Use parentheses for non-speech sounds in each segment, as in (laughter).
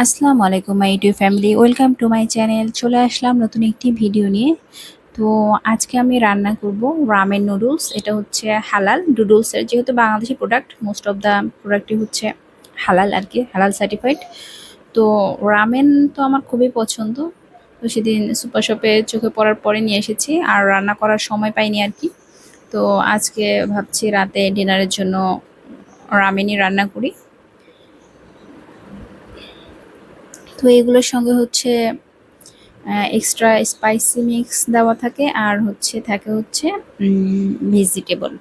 আসসালামু আলাইকুম my YouTube family welcome to my channel চলে আসলাম নতুন একটি ভিডিও নিয়ে। তো আজকে আমি রান্না করব রামেন নুডলস এটা হচ্ছে হালাল। নুডলসের যেহেতু Bangladeshi product most of the প্রোডাক্টই হচ্ছে হালাল আর কি হালাল সার্টিফাইড তো রামেন তো আমার খুবই পছন্দ। তো সেদিন সুপার শপে চোখে পড়ার পরে নিয়ে এসেছি, আর রান্না করার সময় পাইনি আর কি তো আজকে ভাবছি রাতে ডিনারের জন্য রামেনই রান্না করি। তো এগুলোর সঙ্গে হচ্ছে এক্সট্রা স্পাইসি মিক্স দেওয়া থাকে আর হচ্ছে থাকে হচ্ছে ভেজিটেবল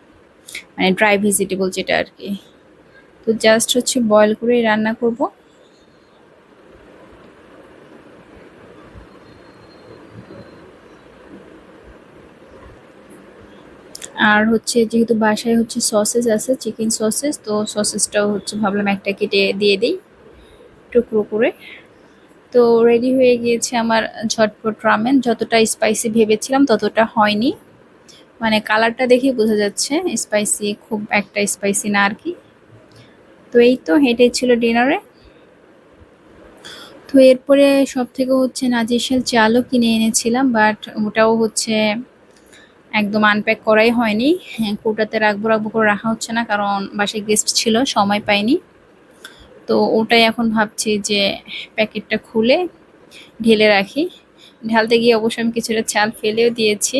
মানে ড্রাই ভেজিটেবল যেটা আর কি। তো জাস্ট হচ্ছে বয়েল করে রান্না করব। আর হচ্ছে যেহেতু বাসায় হচ্ছে সসেস আছে চিকেন সসেস তো সসেসটাও হচ্ছে ভাবলাম একটা কেটে দিয়ে দিই, টুকরো করে। তো রেডি হয়ে গিয়েছে আমার ঝটপট রামেন যতটা স্পাইসি ভেবেছিলাম, ততটা হয়নি। মানে কালারটা দেখে বোঝা যাচ্ছে স্পাইসি খুব একটা স্পাইসি না আর কি। তো এই তো হেঁটে ছিল ডিনারে তো এরপরে সব থেকে হচ্ছে নাজিশাল চালও কিনে এনেছিলাম বাট ওটাও হচ্ছে একদম আনপ্যাক করাই হয়নি। হ্যাঁ কোটাতে রাখব রাখব করে রাখা হচ্ছে না, কারণ বাসায় গেস্ট ছিল, সময় পাইনি। তো ওটাই এখন ভাবছি যে প্যাকেটটা খুলে ঢেলে রাখি। ঢালতে গিয়ে অবশ্য আমি কিছুটা চাল ফেলেও দিয়েছি।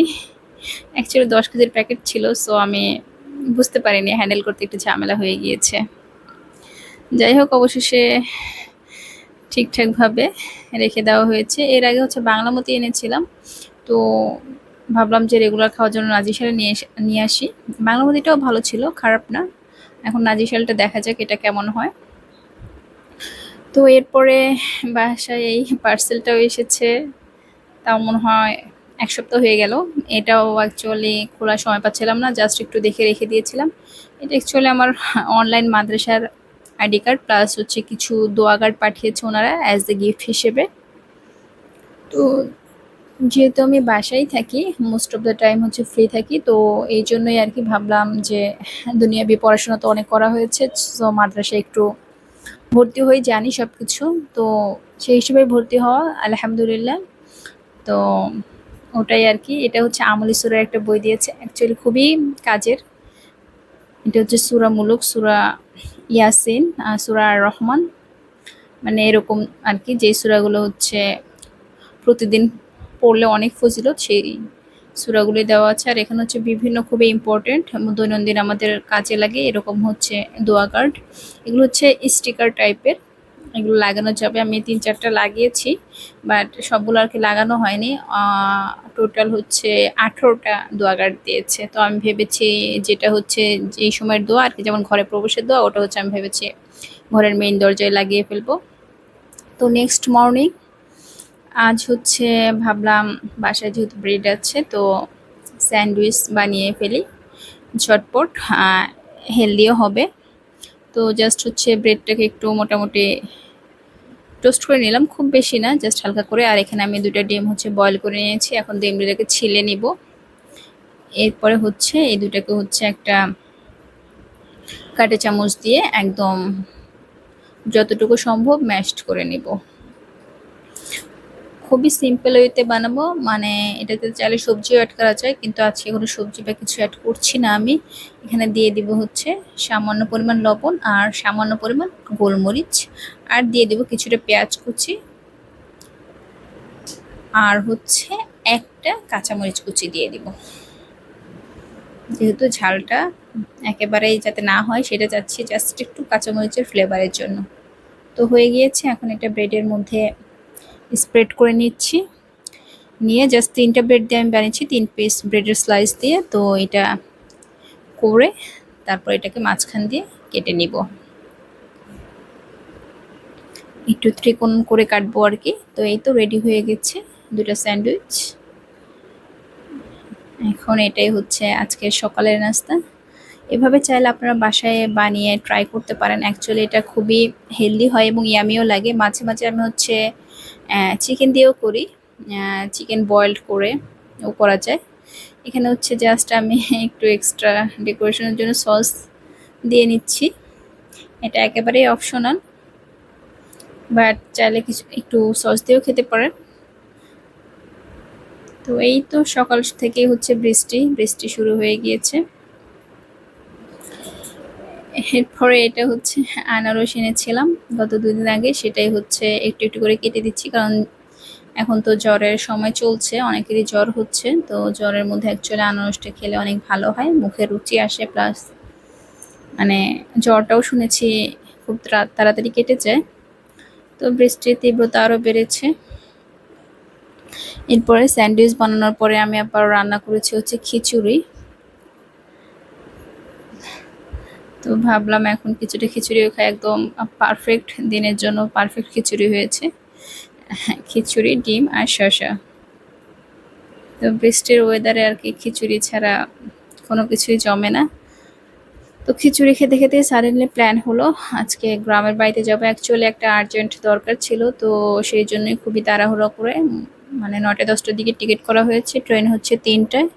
অ্যাকচুয়ালি দশ কেজির প্যাকেট ছিল সো আমি বুঝতে পারিনি হ্যান্ডেল করতে একটু ঝামেলা হয়ে গিয়েছে। যাই হোক, অবশেষে ঠিকঠাকভাবে রেখে দেওয়া হয়েছে। এর আগে হচ্ছে বাংলা মতি এনেছিলাম, তো ভাবলাম যে রেগুলার খাওয়ার জন্য নাজিশালে নিয়ে নিয়ে আসি। বাংলা মতিটাও ভালো ছিল, খারাপ না। এখন নাজিশালটা দেখা যাক এটা কেমন হয়। তো এরপরে বাসায় এই পার্সেলটাও এসেছে। তাও মনে হয় এক সপ্তাহ হয়ে গেল। এটাও অ্যাকচুয়ালি খোলার সময় পাচ্ছিলাম না জাস্ট একটু দেখে রেখে দিয়েছিলাম। এটা অ্যাকচুয়ালি আমার অনলাইন মাদ্রাসার আইডি কার্ড প্লাস হচ্ছে কিছু দোয়া কার্ড পাঠিয়েছে ওনারা অ্যাজ এ গিফট হিসেবে। তো যেহেতু আমি বাসায় থাকি মোস্ট অফ দ্য টাইম হচ্ছে ফ্রি থাকি, তো এই জন্যই আর কি ভাবলাম যে দুনিয়াবি পড়াশোনা তো অনেক করা হয়েছে সো মাদ্রাসায় একটু ভর্তি হয়ে জানি সব কিছু তো সেই হিসেবে ভর্তি হওয়া, আলহামদুলিল্লাহ। তো ওটাই আর কি। এটা হচ্ছে আমলি সুরার একটা বই দিয়েছে। অ্যাকচুয়ালি খুবই কাজের। এটা হচ্ছে সুরা সুরা ইয়াসিন সুরা রহমান। মানে এরকম আর কি যে সুরাগুলো হচ্ছে প্রতিদিন পড়লে অনেক ফজিলত, সেই সুরাগুলি দেওয়া আছে। আর এখানে হচ্ছে বিভিন্ন খুবই ইম্পর্টেন্ট দৈনন্দিন আমাদের কাজে লাগে। এরকম হচ্ছে দোয়া কার্ড এগুলো হচ্ছে স্টিকার টাইপের এগুলো লাগানো যাবে। আমি তিন চারটা লাগিয়েছি বাট সবগুলো আর কি লাগানো হয়নি। টোটাল হচ্ছে আঠেরোটা দোয়া কার্ড দিয়েছে। তো আমি ভেবেছি যেটা হচ্ছে যেই সময়ের দোয়া, আর কি যেমন ঘরে প্রবেশের দোয়া, ওটা হচ্ছে আমি ভেবেছি ঘরের মেইন দরজায় লাগিয়ে ফেলব। তো নেক্সট মর্নিং আজ হচ্ছে ভাবলাম বাসায় যেহেতু ব্রেড আছে, তো স্যান্ডউইচ বানিয়ে ফেলি ঝটপট হেলদিও হবে। তো জাস্ট হচ্ছে ব্রেডটাকে একটু মোটামুটি টোস্ট করে নিলাম, খুব বেশি না জাস্ট হালকা করে। আর এখানে আমি দুটা ডিম হচ্ছে বয়ল করে নিয়েছি, এখন ডিমগুলোকে ছিলে নিব। এরপরে হচ্ছে এই দুটাকে হচ্ছে একটা কাটে চামচ দিয়ে একদম যতটুকু সম্ভব ম্যাশড করে নিব। খুবই সিম্পল ওয়েতে বানাবো। মানে এটাতে চাইলে সবজিও অ্যাড করা যায়, কিন্তু আজকে কোনো সবজি বা কিছু অ্যাড করছি না আমি। এখানে দিয়ে দিব হচ্ছে সামান্য পরিমাণ লবণ আর সামান্য পরিমাণ গোলমরিচ। আর দিয়ে দিব কিছুটা পেঁয়াজ কুচি। আর হচ্ছে একটা কাঁচামরিচ কুচি দিয়ে দিব। যেহেতু ঝালটা একেবারেই যাতে না হয়, সেটা যাচ্ছি জাস্ট একটু কাঁচামরিচের ফ্লেভারের জন্য। তো হয়ে গিয়েছে, এখন এটা ব্রেডের মধ্যে স্প্রেড করে নিচ্ছি। নিয়ে জাস্ট তিনটা ব্রেড দিয়ে আমি বানিয়েছি, তিন পিস ব্রেডের স্লাইস দিয়ে। তো এটা করে তারপর এটাকে মাঝখান দিয়ে কেটে নিব। একটু ত্রিকোণ করে কাটবো আর কি। তো এই তো রেডি হয়ে গেছে দুটা স্যান্ডউইচ। এখন এটাই হচ্ছে আজকের সকালের নাস্তা। এভাবে চাইলে আপনারা বাসায় বানিয়ে ট্রাই করতে পারেন। অ্যাকচুয়ালি এটা খুবই হেলদি হয় এবং ইয়ামিও লাগে। মাঝে মাঝে আমি হচ্ছে চিকেন দিয়েও করি। চিকেন বয়েলড করে ও করা যায়। এখানে হচ্ছে জাস্ট আমি (laughs) একটু এক্সট্রা ডেকোরেশনের জন্য সস দিয়ে নিচ্ছি। এটা একেবারেই অপশনাল বাট চাইলে কিছু, একটু সস দিয়েও খেতে পারেন। তো এই তো সকাল থেকে হচ্ছে বৃষ্টি। বৃষ্টি শুরু হয়ে গিয়েছে। এরপরে এটা হচ্ছে আনারস এনেছিলাম। গত দুদিন আগে সেটাই হচ্ছে একটু একটু করে কেটে দিচ্ছি, কারণ এখন তো জ্বরের সময় চলছে, অনেকেরই জ্বর হচ্ছে। তো জ্বরের মধ্যে অ্যাকচুয়ালি আনারসটা খেলে অনেক ভালো হয়, মুখে রুচি আসে প্লাস মানে জ্বরটাও শুনেছি খুব তাড়াতাড়ি কেটে যায়। তো বৃষ্টির তীব্রতা আরও বেড়েছে। এরপরে স্যান্ডউইচ বানানোর পরে আমি আবার রান্না করেছি হচ্ছে খিচুড়ি। তো ভাবলাম এখন খিচুড়ি খাই, একদম পারফেক্ট দিনের জন্য পারফেক্ট খিচুড়ি হয়েছে। খিচুড়ি, ডিম আর শসা। তো বৃষ্টির ওয়েদারে আর কি খিচুড়ি ছাড়া কোনো কিছুই জমে না। তো খিচুড়ি খেতে খেতে সাডেনলি প্ল্যান হলো, আজকে গ্রামের বাড়িতে যাব। অ্যাকচুয়ালি একটা আর্জেন্ট দরকার ছিল, তো সেই জন্যই খুবই তাড়াহুড়ো করে মানে নটা দশটার দিকে টিকিট করা হয়েছে। ট্রেন হচ্ছে তিনটায়।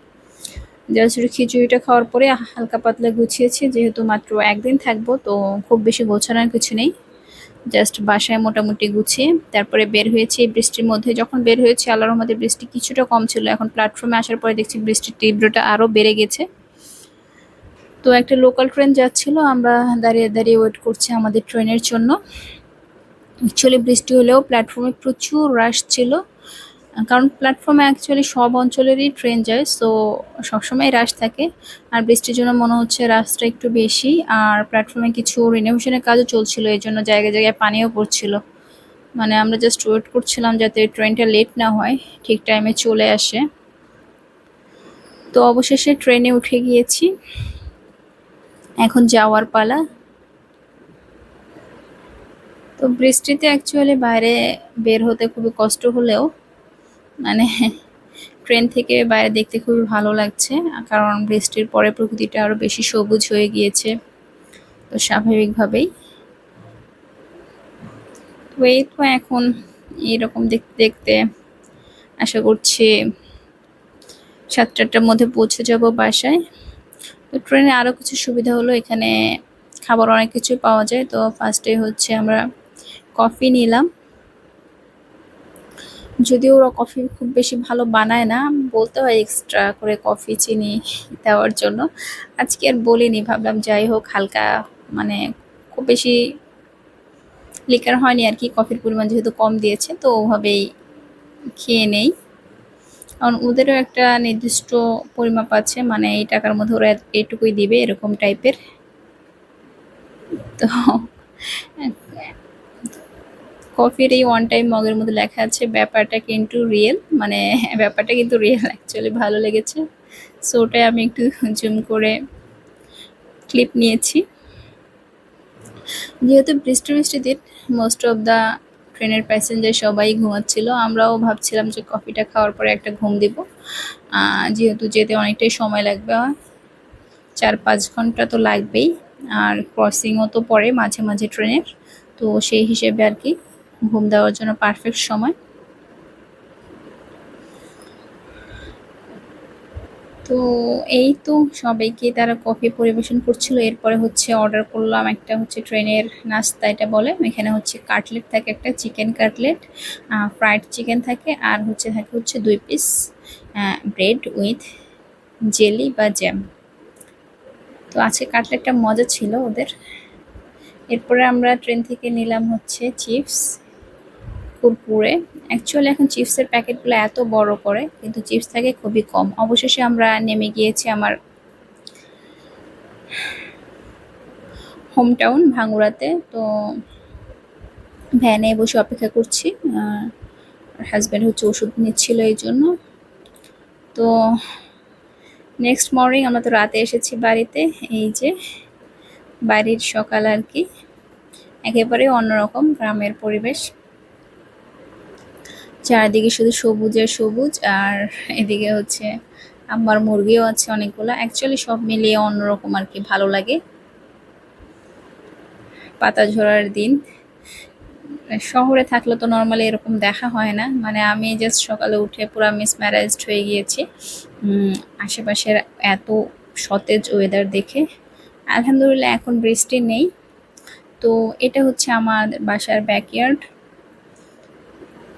জাস্ট খিচুড়িটা খাওয়ার পরে হালকা পাতলা গুছিয়েছি, যেহেতু মাত্র একদিন থাকব, তো খুব বেশি গোছানোর কিছু নেই। জাস্ট বাসায় মোটামুটি গুছিয়ে তারপরে বের হয়েছি বৃষ্টির মধ্যে। যখন বের হয়েছে, আল্লাহর রহমতের বৃষ্টি কিছুটা কম ছিল। এখন প্ল্যাটফর্মে আসার পরে দেখছি বৃষ্টির তীব্রটা আরও বেড়ে গেছে। তো একটা লোকাল ট্রেন যাচ্ছিল, আমরা দাঁড়িয়ে দাঁড়িয়ে ওয়েট করছি আমাদের ট্রেনের জন্য। অ্যাকচুয়ালি বৃষ্টি হলেও প্ল্যাটফর্মে প্রচুর রাশ ছিল। কারণ প্ল্যাটফর্মে অ্যাকচুয়ালি সব অঞ্চলেরই ট্রেন যায় সো সবসময় রাশ থাকে। আর বৃষ্টির জন্য মনে হচ্ছে রাশটা একটু বেশি, আর প্ল্যাটফর্মে কিছু রিনোভেশনের কাজও চলছিল এই জন্য জায়গায় জায়গায় পানিও পড়ছিল। মানে আমরা জাস্ট ওয়েট করছিলাম যাতে ট্রেনটা লেট না হয়, ঠিক টাইমে চলে আসে। তো অবশেষে ট্রেনে উঠে গিয়েছি। এখন যাওয়ার পালা। তো বৃষ্টিতে অ্যাকচুয়ালি বাইরে বের হতে খুবই কষ্ট হলেও মানে ট্রেন থেকে বাইরে দেখতে খুবই ভালো লাগছে, কারণ বৃষ্টির পরে প্রকৃতিটা আরও বেশি সবুজ হয়ে গিয়েছে, তো স্বাভাবিকভাবেই। তো এই তো এখন এইরকম দেখতে দেখতে আশা করছি সাতটার মধ্যে পৌঁছে যাব বাসায়। তো ট্রেনে আরও কিছু সুবিধা হলো, এখানে খাবার অনেক কিছু পাওয়া যায়, তো ফার্স্টে হচ্ছে আমরা কফি নিলাম। যদিও ওরা কফি খুব বেশি ভালো বানায় না, বলতে হয় এক্সট্রা করে কফি, চিনি দেওয়ার জন্য। আজকে আর বলিনি, ভাবলাম যাই হোক, হালকা মানে খুব বেশি লিকার হয়নি আর কি, কফির পরিমাণ যেহেতু কম দিয়েছে, তো ওভাবেই খেয়ে নেই। কারণ ওদেরও একটা নির্দিষ্ট পরিমাপ আছে মানে এই টাকার মধ্যে ওরা এইটুকুই দিবে, এরকম টাইপের তো কফির এই ওয়ান টাইম মগের মধ্যে লেখা আছে, ব্যাপারটা কিন্তু রিয়েল মানে (laughs) ব্যাপারটা কিন্তু রিয়েল অ্যাকচুয়ালি ভালো লেগেছে। সো ওটাই আমি একটু জুম করে ক্লিপ নিয়েছি। যেহেতু বৃষ্টি বৃষ্টি দিন মোস্ট অফ দ্য ট্রেনের প্যাসেঞ্জার সবাই ঘুমাচ্ছিল। আমরাও ভাবছিলাম যে কফিটা খাওয়ার পরে একটা ঘুম দিব। যেহেতু যেতে অনেকটাই সময় লাগবে। চার পাঁচ ঘণ্টা তো লাগবেই। আর ক্রসিংও তো পড়ে মাঝে মাঝে ট্রেনের তো সেই হিসেবে আর কি। ঘুম দেওয়ার জন্য পারফেক্ট সময়। তো এই তো সবাইকে তারা কফি পরিবেশন করছিল। এরপরে হচ্ছে অর্ডার করলাম একটা হচ্ছে ট্রেনের নাস্তা, এটা বলে। এখানে হচ্ছে কাটলেট থাকে একটা চিকেন কাটলেট ফ্রাইড চিকেন থাকে, আর হচ্ছে থাকে হচ্ছে দুই পিস ব্রেড উইথ জেলি বা জ্যাম তো আজকে কাটলেটটা মজা ছিল ওদের। এরপরে আমরা ট্রেন থেকে নিলাম হচ্ছে চিপস কুরকুরে অ্যাকচুয়ালি এখন চিপসের প্যাকেটগুলো এত বড় করে, কিন্তু চিপস থাকে খুবই কম। অবশেষে আমরা নেমে গিয়েছি আমার হোম টাউন ভাঙ্গুড়াতে তো ভ্যানে বসে অপেক্ষা করছি। হাজব্যান্ড হচ্ছে ওষুধ নিচ্ছিল এই জন্য। তো নেক্সট মর্নিং আমরা তো রাতে এসেছি বাড়িতে, এই যে বাড়ির সকাল আর কি। একেবারে অন্যরকম, গ্রামের পরিবেশ। চারদিকে শুধু সবুজ আর সবুজ, আর এদিকে হচ্ছে আমার মুরগিও আছে অনেকগুলো। অ্যাকচুয়ালি সব মিলিয়ে অন্যরকম আর কি, ভালো লাগে। পাতা ঝরার দিন। শহরে থাকলে তো নর্মালি এরকম দেখা হয় না। মানে আমি জাস্ট সকালে উঠে পুরো মিসম্যারাইজড হয়ে গিয়েছি। আশেপাশের এত সতেজ ওয়েদার দেখে। আলহামদুলিল্লাহ এখন বৃষ্টি নেই। তো এটা হচ্ছে আমার বাসার ব্যাকয়ার্ড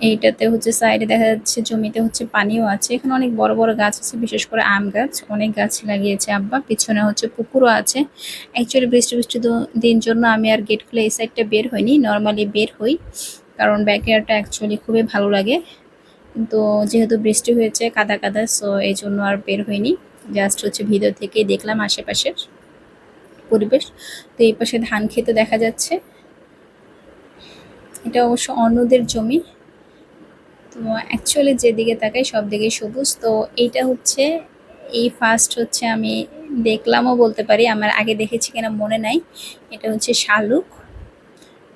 এইটাতে হচ্ছে সাইডে দেখা যাচ্ছে জমিতে হচ্ছে পানিও আছে। এখানে অনেক বড় বড় গাছ আছে, বিশেষ করে আম গাছ। অনেক গাছ লাগিয়েছে আব্বা। পিছনে হচ্ছে পুকুরও আছে। অ্যাকচুয়ালি বৃষ্টি বৃষ্টি দিন জন্য আমি আর গেট খুলে এই সাইডটা বের হইনি। নর্মালি বের হই, কারণ ব্যাকয়ার্ডটা অ্যাকচুয়ালি খুবই ভালো লাগে। কিন্তু যেহেতু বৃষ্টি হয়েছে কাদা কাদা সো এই জন্য আর বের হইনি। জাস্ট হচ্ছে ভিতর থেকেই দেখলাম আশেপাশের পরিবেশ। তো এই পাশে ধান খেতে দেখা যাচ্ছে। এটা অবশ্য অন্যদের জমি। তো অ্যাকচুয়ালি যেদিকে তাকাই সব দিকেই সবুজ। তো এইটা হচ্ছে, এই ফার্স্ট হচ্ছে আমি দেখলামও বলতে পারি, আমার আগে দেখেছি কিনা মনে নাই। এটা হচ্ছে শালুক।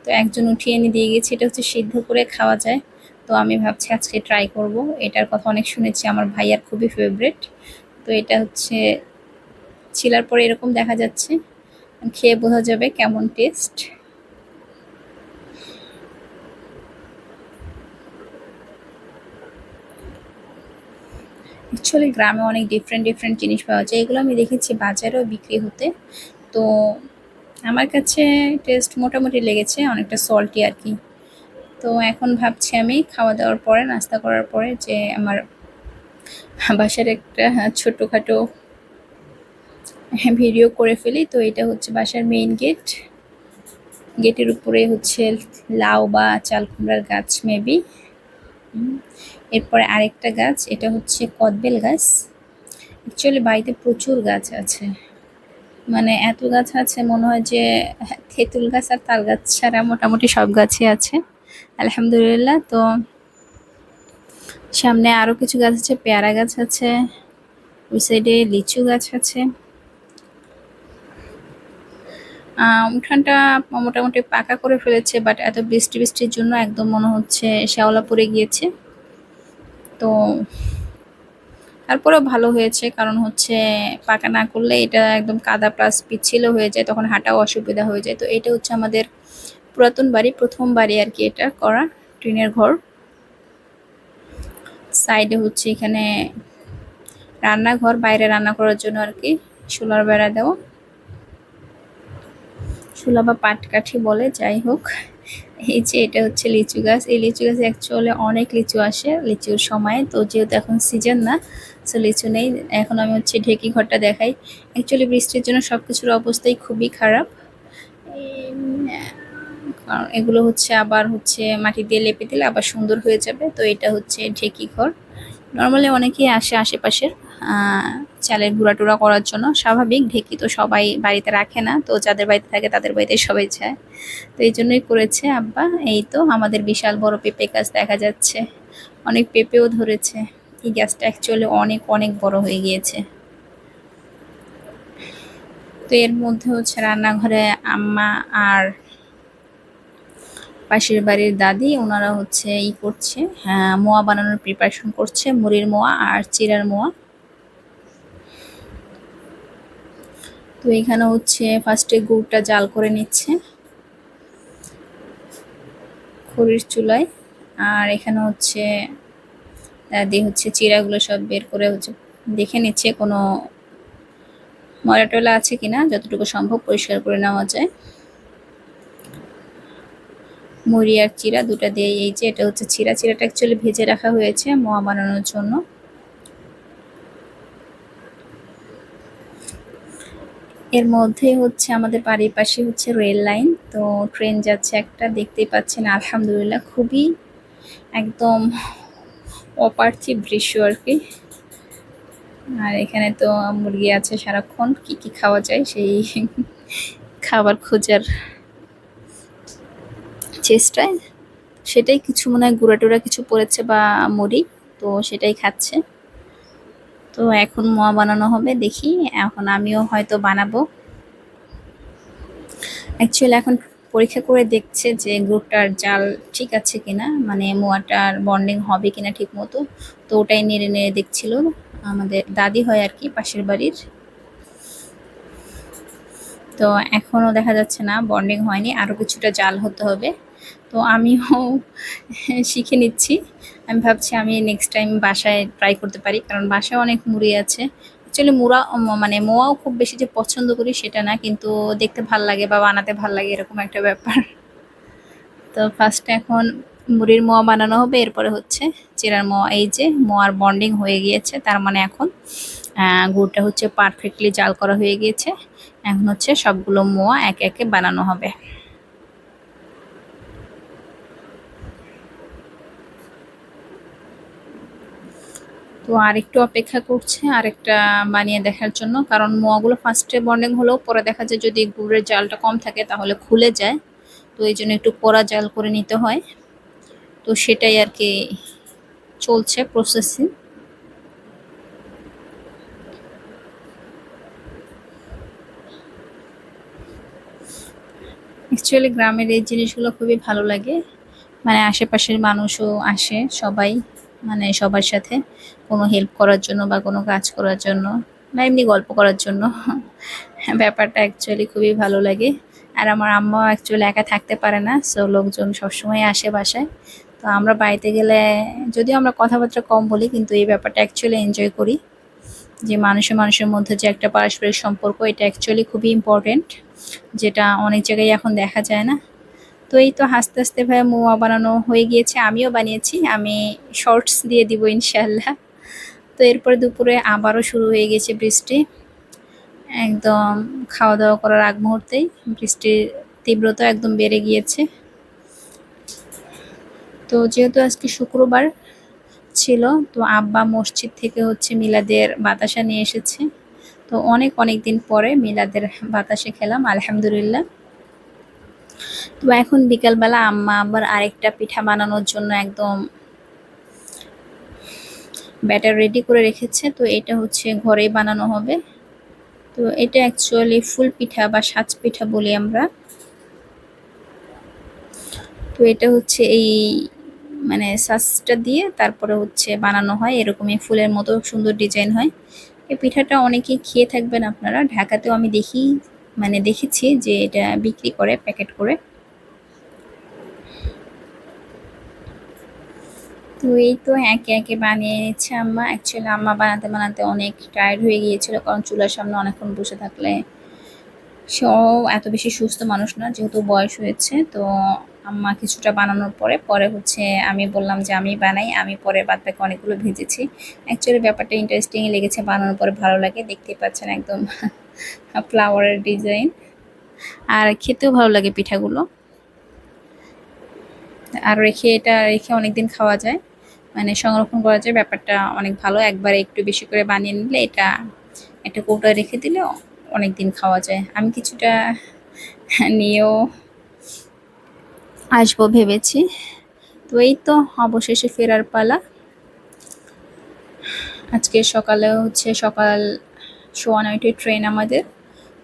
তো একজন উঠিয়ে এনে দিয়ে গেছে, এটা হচ্ছে সিদ্ধ করে খাওয়া যায়। তো আমি ভাবছি আজকে ট্রাই করব। এটার কথা অনেক শুনেছি, আমার ভাইয়ার খুবই ফেভারেট তো এটা হচ্ছে, ছিলার পরে এরকম দেখা যাচ্ছে। খেয়ে বোঝা যাবে কেমন টেস্ট অ্যাকচুয়ালি গ্রামে অনেক ডিফারেন্ট ডিফারেন্ট জিনিস পাওয়া যায়। এগুলো আমি দেখেছি বাজারেও বিক্রি হতে। তো আমার কাছে টেস্ট মোটামুটি লেগেছে, অনেকটা সল্টি আর কি। তো এখন ভাবছি আমি খাওয়া দাওয়ার পরে, নাস্তা করার পরে যে আমার বাসার একটা ছোটোখাটো ভিডিও করে ফেলি। তো এটা হচ্ছে বাসার মেইন গেট গেটের উপরে হচ্ছে লাউ বা চাল কুমড়ার গাছ মেবি এরপরে আরেকটা গাছ, এটা হচ্ছে কদবেল গাছ। অ্যাকচুয়ালি বাড়িতে প্রচুর গাছ আছে। মানে এত গাছ আছে, মনে হয় যে তেঁতুল গাছ আর তাল গাছ ছাড়া মোটামুটি সব গাছই আছে। আলহামদুলিল্লাহ, তো সামনে আরও কিছু গাছ আছে, পেয়ারা গাছ আছে, ওই সাইডে লিচু গাছ আছে। উঠানটা মোটামুটি পাকা করে ফেলেছে বাট এত বৃষ্টি বৃষ্টির জন্য একদম মনে হচ্ছে শ্যাওলা পড়ে গিয়েছে। তো তারপরেও ভালো হয়েছে, কারণ হচ্ছে পাকা না করলে এটা একদম কাদা প্লাস পিচ্ছিল হয়ে যায়, তখন হাঁটাও অসুবিধা হয়ে যায়। তো এটা হচ্ছে আমাদের পুরাতন বাড়ি, প্রথম বাড়ি আর কি এটা করা, টিনের ঘর। সাইডে হচ্ছে এখানে রান্নাঘর, বাইরে রান্না করার জন্য আর কি সোলার বেড়া দেওয়া। চুলা বা পাটকাঠি বলে, যাই হোক। এই যে এটা হচ্ছে লিচু গাছ। এই লিচু গাছে অ্যাকচুয়ালি অনেক লিচু আসে লিচুর সময়। তো যেহেতু এখন সিজন না সো লিচু নেই। এখন আমি হচ্ছে ঢেকি ঘরটা দেখাই। অ্যাকচুয়ালি বৃষ্টির জন্য সব কিছুর অবস্থাই খুবই খারাপ। কারণ এগুলো হচ্ছে আবার হচ্ছে মাটি দিয়ে লেপে দিলে আবার সুন্দর হয়ে যাবে। তো এটা হচ্ছে ঢেকি ঘর। নর্মালি অনেকেই আসে আশেপাশের। চালের গুঁড়া টুড়া করার জন্য। স্বাভাবিক, ঢেকি তো সবাই বাড়িতে রাখে না, তো যাদের বাড়িতে থাকে তাদের বাড়িতে সবাই যায়। তো এই জন্যই করেছে আব্বা। এই তো আমাদের বিশাল বড় পেঁপে গাছ দেখা যাচ্ছে। অনেক পেঁপেও ধরেছে। এই গাছটা অ্যাকচুয়ালি অনেক অনেক বড় হয়ে গিয়েছে। তো এর মধ্যে হচ্ছে রান্নাঘরে আম্মা আর পাশের বাড়ির দাদি, ওনারা হচ্ছে ই করছে হ্যাঁ মোয়া বানানোর প্রিপারেশন করছে, মুড়ির মোয়া আর চিরার মোয়া। তো এখানে হচ্ছে ফার্স্টে গুড়টা জাল করে নিচ্ছে। খড়ির চুলায়। আর এখানে হচ্ছে দাদি হচ্ছে চিরাগুলো সব বের করে হচ্ছে দেখে নিচ্ছে কোনো ময়লা আছে কিনা, যতটুকু সম্ভব পরিষ্কার করে নেওয়া যায়। মুড়ি আর চিরা দুটা দিয়ে এই যে এটা হচ্ছে চিরা। চিরাটা অ্যাকচুয়ালি ভেজে রাখা হয়েছে মোয়া বানানোর জন্য। এর মধ্যে হচ্ছে আমাদের বাড়ির পাশে হচ্ছে রেল লাইন। তো ট্রেন যাচ্ছে একটা, দেখতেই পাচ্ছেন আলহামদুলিল্লাহ খুবই একদম অপার্থিব দৃশ্য আর কি। আর এখানে তো মুরগি আছে সারাক্ষণ, কি কি খাওয়া যায় সেই (laughs) খাবার খোঁজার চেষ্টায়। সেটাই কিছু মনে হয় গুঁড়া টুড়া কিছু পড়েছে বা মুড়ি, তো সেটাই খাচ্ছে। তো এখন মোয়া বানানো হবে, দেখি। এখন আমিও হয়তো বানাবো। অ্যাকচুয়ালি এখন পরীক্ষা করে দেখছে যে গ্রুপটার জাল ঠিক আছে কিনা মানে মোয়াটার বন্ডিং হবে কিনা ঠিক মতো। তো ওটাই নেড়ে নেড়ে দেখছিল আমাদের দাদি হয় আর কি, পাশের বাড়ির। তো এখনও দেখা যাচ্ছে না বন্ডিং হয়নি আরও কিছুটা জাল হতে হবে। তো আমিও শিখে নিচ্ছি। আমি ভাবছি আমি নেক্সট টাইম বাসায় ট্রাই করতে পারি, কারণ বাসায় অনেক মুড়ি আছে। অ্যাকচুয়ালি মুড়া মানে মোয়াও খুব বেশি যে পছন্দ করি সেটা না, কিন্তু দেখতে ভালো লাগে বা বানাতে ভালো লাগে এরকম একটা ব্যাপার। তো ফার্স্টে এখন মুড়ির মোয়া বানানো হবে, এরপরে হচ্ছে চিরার মোয়া। এই যে মোয়ার বন্ডিং হয়ে গিয়েছে, তার মানে এখন গুড়টা হচ্ছে পারফেক্টলি জাল করা হয়ে গিয়েছে। এখন হচ্ছে সবগুলো মোয়া একে একে বানানো হবে। তো আরেকটু অপেক্ষা করছে, আরেকটা বানিয়ে দেখার জন্য। কারণ মোয়াগুলো ফার্স্টে বন্ডিং হলেও পরে দেখা যায় যদি গুড়ের জালটা কম থাকে তাহলে খুলে যায়। তো এই জন্য একটু পোড়া জাল করে নিতে হয়। তো সেটাই আর কি চলছে প্রসেসিং অ্যাকচুয়ালি গ্রামের এই জিনিসগুলো খুবই ভালো লাগে। মানে আশেপাশের মানুষও আসে সবাই। মানে সবার সাথে কোনো হেল্প করার জন্য বা কোনো কাজ করার জন্য বা এমনি গল্প করার জন্য। (laughs) ব্যাপারটা অ্যাকচুয়ালি খুবই ভালো লাগে। আর আমার আম্মাও অ্যাকচুয়ালি একা থাকতে পারে না সো লোকজন সবসময় আসে বাসায়। তো আমরা বাড়িতে গেলে, যদিও আমরা কথাবার্তা কম বলি, কিন্তু এই ব্যাপারটা অ্যাকচুয়ালি এনজয় করি। যে মানুষের মানুষের মধ্যে যে একটা পারস্পরিক সম্পর্ক, এটা অ্যাকচুয়ালি খুবই ইম্পর্টেন্ট যেটা অনেক জায়গায় এখন দেখা যায় না। তো এই তো হাসতে হাসতে ভাই মোয়া বানানো হয়ে গিয়েছে, আমিও বানিয়েছি, আমি শর্টস দিয়ে দিব ইনশাল্লাহ তো এরপরে দুপুরে আবারও শুরু হয়ে গেছে বৃষ্টি। একদম খাওয়া দাওয়া করার আগ মুহূর্তেই বৃষ্টির তীব্রতা একদম বেড়ে গিয়েছে। তো যেহেতু আজকে শুক্রবার ছিল, তো আব্বা মসজিদ থেকে হচ্ছে মিলাদের বাতাসা নিয়ে এসেছে। তো অনেক অনেক দিন পরে মিলাদের বাতাসে খেলাম, আলহামদুলিল্লাহ। তো এখন বিকালবেলা আম্মা আবার আরেকটা পিঠা বানানোর জন্য একদম ব্যাটার রেডি করে রেখেছে। তো এটা হচ্ছে ঘরেই বানানো হবে। তো এটা অ্যাকচুয়ালি ফুল পিঠা বা সাজ পিঠা বলি আমরা। তো এটা হচ্ছে এই মানে সাজটা দিয়ে তারপরে হচ্ছে বানানো হয়। এরকমই ফুলের মতো সুন্দর ডিজাইন হয়। এই পিঠাটা অনেকেই খেয়ে থাকবেন আপনারা। ঢাকাতেও আমি দেখি মানে দেখেছি যে এটা বিক্রি করে, প্যাকেট করে। তো এই তো একে একে বানিয়ে নিচ্ছে আম্মা। অ্যাকচুয়ালি আম্মা বানাতে বানাতে অনেক টায়ার্ড হয়ে গিয়েছিল, কারণ চুলার সামনে অনেকক্ষণ বসে থাকলে সেও এত বেশি সুস্থ মানুষ না, যেহেতু বয়স হয়েছে। তো আম্মা কিছুটা বানানোর পরে পরে হচ্ছে আমি বললাম যে আমি বানাই, আমি পরে বাদ বাকি অনেকগুলো ভেজেছি। অ্যাকচুয়ালি ব্যাপারটা ইন্টারেস্টিংই লেগেছে, বানানোর পরে ভালো লাগে দেখতে পাচ্ছেন একদম। ফ্লাওয়ারের ডিজাইন আর খেতেও ভালো লাগে পিঠাগুলো। আর রেখে এটা রেখে অনেকদিন খাওয়া যায়। মানে সংরক্ষণ করা যায়, ব্যাপারটা অনেক ভালো। একবারে একটু বেশি করে বানিয়ে নিলে এটা, একটা কৌটায় রেখে দিলে অনেক দিন খাওয়া যায়। আমি কিছুটা নিয়েও আসব ভেবেছি। তো এই তো অবশেষে ফেরার পালা। আজকে সকালে হচ্ছে সকাল সোয়া নয়টায় ট্রেন আমাদের।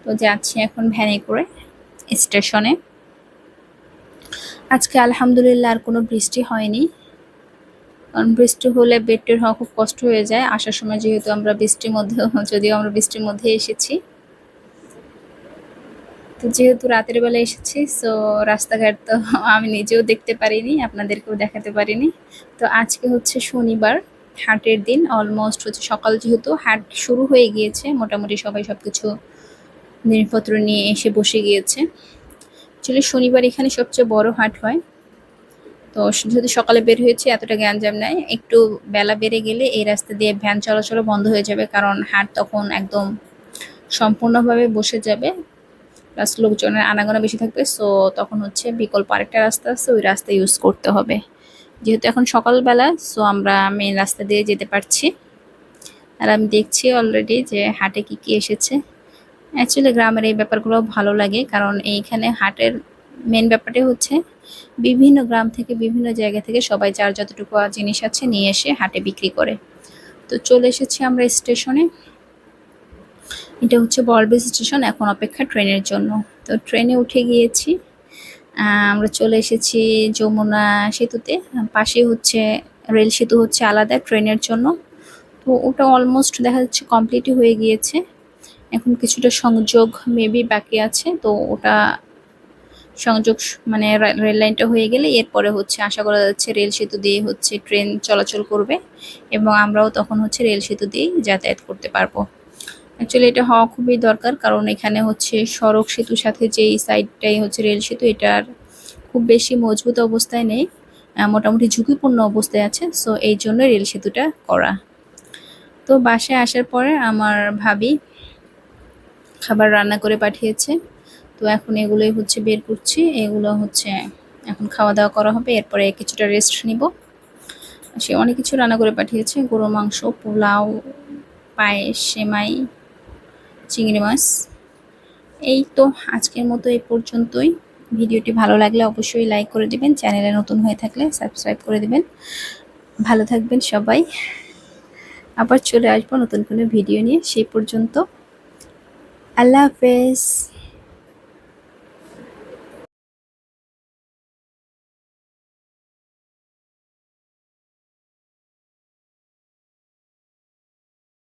তো যাচ্ছি এখন ভ্যানে করে স্টেশনে। আজকে আলহামদুলিল্লাহ আর কোনো বৃষ্টি হয়নি। কারণ বৃষ্টি হলে বেডটের হওয়া খুব কষ্ট হয়ে যায়। আসার সময় যেহেতু আমরা বৃষ্টির মধ্যে, যদিও আমরা বৃষ্টির মধ্যে এসেছি। তো যেহেতু রাতের বেলা এসেছি সো রাস্তাঘাট তো আমি নিজেও দেখতে পারিনি, আপনাদেরকেও দেখাতে পারিনি। তো আজকে হচ্ছে শনিবার। হাটের দিন অলমোস্ট হচ্ছে সকাল যেহেতু হাট শুরু হয়ে গিয়েছে, মোটামুটি সবাই সব কিছু জিনিসপত্র নিয়ে এসে বসে গিয়েছে। অ্যাকচুয়ালি শনিবার এখানে সবচেয়ে বড় হাট হয়। তো যেহেতু সকালে বের হয়েছে, এতটা গ্যাঞ্জাম নাই। একটু বেলা বেড়ে গেলে এই রাস্তা দিয়ে ভ্যান চলাচলও বন্ধ হয়ে যাবে, কারণ হাট তখন একদম সম্পূর্ণভাবে বসে যাবে। প্লাস লোকজনের আনাগোনা বেশি থাকবে সো তখন হচ্ছে বিকল্প আরেকটা রাস্তা আছে, ওই রাস্তা ইউজ করতে হবে। যেহেতু এখন সকালবেলা সো আমরা মেন রাস্তা দিয়ে যেতে পারছি। আর আমি দেখছি অলরেডি যে হাটে কি কি এসেছে। অ্যাকচুয়ালি গ্রামের এই ব্যাপারগুলো ভালো লাগে, কারণ এইখানে হাটের মেন ব্যাপারটাই হচ্ছে বিভিন্ন গ্রাম থেকে বিভিন্ন জায়গা থেকে সবাই যার যতটুকু জিনিস আছে নিয়ে এসে হাটে বিক্রি করে। তো চলে এসেছি আমরা স্টেশনে। এটা হচ্ছে বড়বেজ স্টেশন, এখন অপেক্ষা ট্রেনের জন্য। তো ট্রেনে উঠে গিয়েছি। আমরা চলে এসেছি যমুনা সেতুতে। পাশে হচ্ছে, রেল সেতু হচ্ছে আলাদা ট্রেনের জন্য। তো ওটা অলমোস্ট দেখা যাচ্ছে কমপ্লিটই হয়ে গিয়েছে। এখন কিছুটা সংযোগ মেবি বাকি আছে। তো ওটা সংযোগ মানে রেল লাইনটা হয়ে গেলে এরপরে হচ্ছে আশা করা যাচ্ছে রেল সেতু দিয়ে হচ্ছে ট্রেন চলাচল করবে এবং আমরাও তখন হচ্ছে রেল সেতু দিয়েই যাতায়াত করতে পারব। অ্যাকচুয়ালি এটা হওয়া খুবই দরকার, কারণ এখানে হচ্ছে সড়ক সেতুর সাথে যেই সাইডটাই হচ্ছে রেল সেতু এটার খুব বেশি মজবুত অবস্থায় নেই মোটামুটি ঝুঁকিপূর্ণ অবস্থায় আছে সো এই জন্য রেল সেতুটা করা। তো বাসায় আসার পরে আমার ভাবি খাবার রান্না করে পাঠিয়েছে, তো এখন এগুলোই হচ্ছে বের করছি, এগুলো হচ্ছে এখন খাওয়া দাওয়া করা হবে, এরপরে কিছুটা রেস্ট নিব। সে অনেক কিছু রান্না করে পাঠিয়েছে গরু মাংস, পোলাও, পায়েস, সেমাই চিংড়ি মাছ। এই তো আজকের মতো এই পর্যন্তই। ভিডিওটি ভালো লাগলে অবশ্যই লাইক করে দেবেন। চ্যানেলে নতুন হয়ে থাকলে সাবস্ক্রাইব করে দেবেন। ভালো থাকবেন সবাই। আবার চলে আসব নতুন কোনো ভিডিও নিয়ে। সেই পর্যন্ত। আল্লাহ হাফেজ।